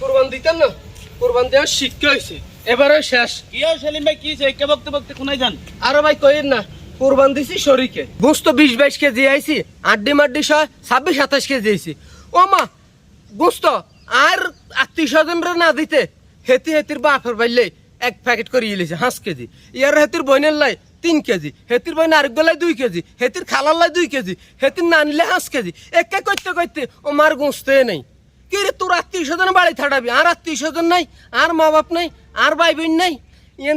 কোরবান দিতেন না? কোরবান দেওয়ার শিক্ষা হয়েছে এবারে শেষ। কি সেলিম ভাই কি একে বকতে বকতে কোনায় যান? আরও ভাই কইেন না কোরবান দিছি শরীকে। গোস্ত বিশ বাইশ কেজি আইছি আড্ডি মাড্ডি সহ ছাব্বিশ সাতাশ কেজি আইছি। ও মা গোস্ত আর আত্মীয় স্বজনরা না দিতে হেতি হেতির বাপের বাইলে এক প্যাকেট করে ইলিছে হাঁস কেজি। ইয়ার হেতির বইনের লাই তিন কেজি হেতির বইন আরেক বেলায় দুই কেজি হেতির খালার লাই দুই কেজি হেতির না নিলে হাঁস কেজি। একে করতে করতে ও মার গোস্তে নেই। কি তোর আত্মীয় স্বজন বাড়ি থাড়াবি আর আত্মীয় স্বজন নাই, আর মা বাপ নাই, আর ভাই বোন নাই।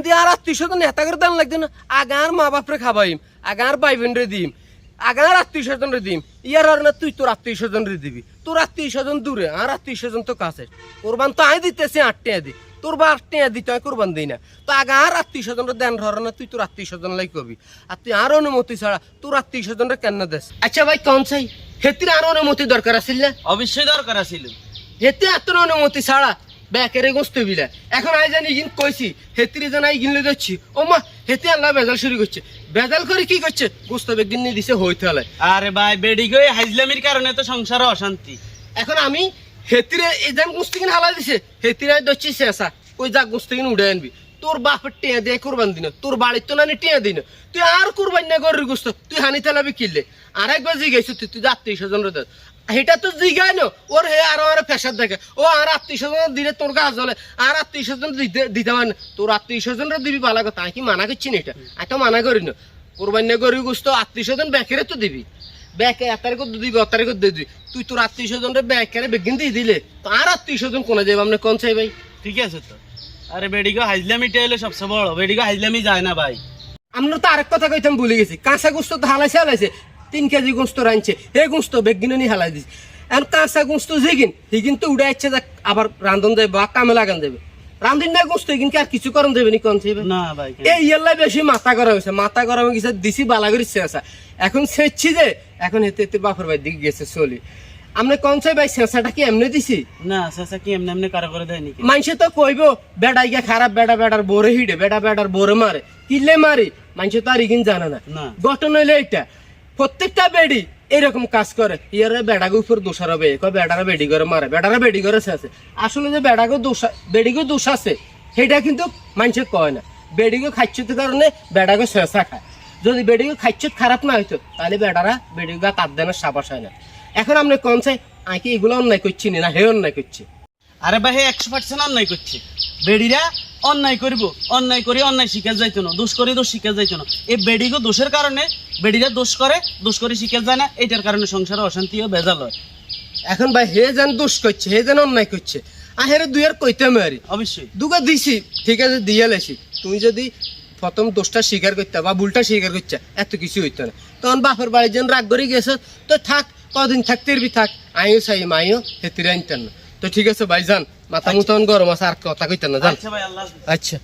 দিয়ে আর আত্মীয় স্বজন এত করে দাম লাগবে না। আগে আর মা বাপরে খাবাইম, আগে আর ভাই বোন রে দিম, আগে আর আত্মীয় স্বজন রে দিম। ইয়ার আর না তুই তোর আত্মীয় স্বজন রে দিবি। তোর আত্মীয় স্বজন দূরে, আর আত্মীয় স্বজন তো কাছে। কোরবান তো আই দিতেছি, আট টাকা দি। তোর বা আট টাকা দিতে হয় কোরবান দিই না। তো আগে আর আত্মীয় স্বজন রে দেন, ধর না তুই তোর আত্মীয় স্বজন লাই কবি। আর তুই আর অনুমতি ছাড়া তোর আত্মীয় স্বজন রে কেন দেস? আচ্ছা ভাই কোন চাই। হেতির আর অনুমতি দরকার আছিল না? অবশ্যই দরকার আছিল। হেতে এত অনুমতি ছাড়া ব্যাকেরে গোস্ত বিলা। এখন আই জানি ইগিন কইছি হেতিরে জানা ইগিন লই যাচ্ছি। ও মা হেতে আল্লাহ বেজাল শুরু করছে। বেজাল করে কি করছে? গোস্ত বেগিন নিয়ে দিছে হইতে হলে আরে ভাই বেডি গই হাইজলামির কারণে তো সংসারে অশান্তি। এখন আমি হেতিরে এই যেন গোস্ত কিন হালা দিছে হেতিরে দচ্ছি শেষা। ওই যা গোস্ত কিন উড়ে আনবি। তোর বাপের টিয়া দিয়ে কোরবান দিন তোর বাড়ির তো নানি টিয়া দিন। তুই আর কোরবান না গরুর গোস্ত তুই হানি তেলাবি কিনলে। আর একবার জিগাইছো তুই তুই আত্মীয় স্বজন এটা তো জিগাই না। ওর হে আর আর প্রেশার দেখে। ও আর আত্মীয় স্বজন দিলে তোর কাজ হলে আর আত্মীয় স্বজন দিতে দিতে পারে না। তোর আত্মীয় স্বজন দিবি ভালো কথা। আমি কি মানা করছি না এটা? আমি তো মানা করি না। কোরবান গরুর আত্মীয় স্বজন ব্যাকেরে তো দিবি। ব্যাকে এক তারিখ দিবি অ তারিখ দিয়ে দিবি। তুই তোর আত্মীয় স্বজন রে ব্যাকেরে বেগিন দিয়ে দিলে। তো আর আত্মীয় স্বজন কোনে যাবে আপনি কোন চাই ভাই ঠিক আছে তো। আরে বেডি গো হাইজলামিটা হলো সবচেয়ে বড়। বেডি গো হাইজলামি যায় না ভাই। আমরা তো আরেক কথা কইতাম ভুলে গেছি। কাঁচা গোস্ত তো হালাইছে হালাইছে। তিন কেজি গোস্ত রাঁধছে হে গোস্ত বেগিনে নি হালাই দিছে। এখন কাঁচা গোস্ত যেগিন হিগিন তো উড়ে যাচ্ছে আবার রান্ধন দেবে বা কামে লাগান দেবে। রান্ধন না গোস্ত আর কিছু করন দেবে নি কোন না ভাই এই ইয়াল্লাই বেশি মাথা গরম হয়েছে মাথা গরম হয়ে গেছে দিছি বালা করে শেষা এখন সেচ্ছি যে এখন হেতে হেতে বাপের ভাই দিকে গেছে চলি। আমরা কোন চাই ভাই শেষাটা কি এমনি দিছি? না চাচা কি এমনি এমনি কারও করে দেয় মানুষে তো কইব বেড়া গিয়া খারাপ বেড়া বেড়ার বোরে হিডে বেড়া বেড়ার বোরে মারে। কিলে মারি মানুষে তো আর ইগিন জানে না। না। ঘটনা হইলে এটা প্রত্যেকটা বেডি এরকম কাজ করে। ইয়ারে বেড়াকে উপর দোষার হবে কয়, বেড়ারা বেডি করে মারে। বেড়ারা বেডি করে আছে। আসলে যে বেড়াকে দোষ বেডিকে দোষ আছে সেটা কিন্তু মানুষে কয় না। বেডিকে খাচ্ছত কারণে বেড়াকে শেষা খায়। যদি বেডিকে খাচ্ছত খারাপ না হইতো, তাহলে বেড়ারা বেডিকে তার দেনের সাবাস হয় না। এখন আপনি কম চাই আঁকি এগুলো অন্যায় করছি না হে অন্যায় করছে? আরে ভাই একশো পার্সেন্ট অন্যায় করছে। বেডিরা অন্যায় করব অন্যায় করে অন্যায় শিখে যাইতো না দোষ করে দোষ শিখে যাইতো না। এই বেডিগো দোষের কারণে বেডিরা দোষ করে দোষ করে শিখে যায় না এটার কারণে সংসারে অশান্তি ও ভেজাল হয়। এখন ভাই হে যেন দোষ করছে হে যেন অন্যায় করছে আহের দুই আর কইতে মারি অবশ্যই। দুগা দিছি ঠিক আছে দিয়ে লেছি। তুমি যদি প্রথম দোষটা স্বীকার করতে বা ভুলটা স্বীকার করছে এত কিছু হইতো না। তখন বাপের বাড়ি যেন রাগ করে গেছে তো থাক কদিন থাকতে থাক আইও চাই মাইও হেতিরে আনতেন না। তো ঠিক আছে ভাই যান মাথা মতন গরম আছে আর কথা কইতেন না যান। আচ্ছা ভাই আল্লাহ আচ্ছা।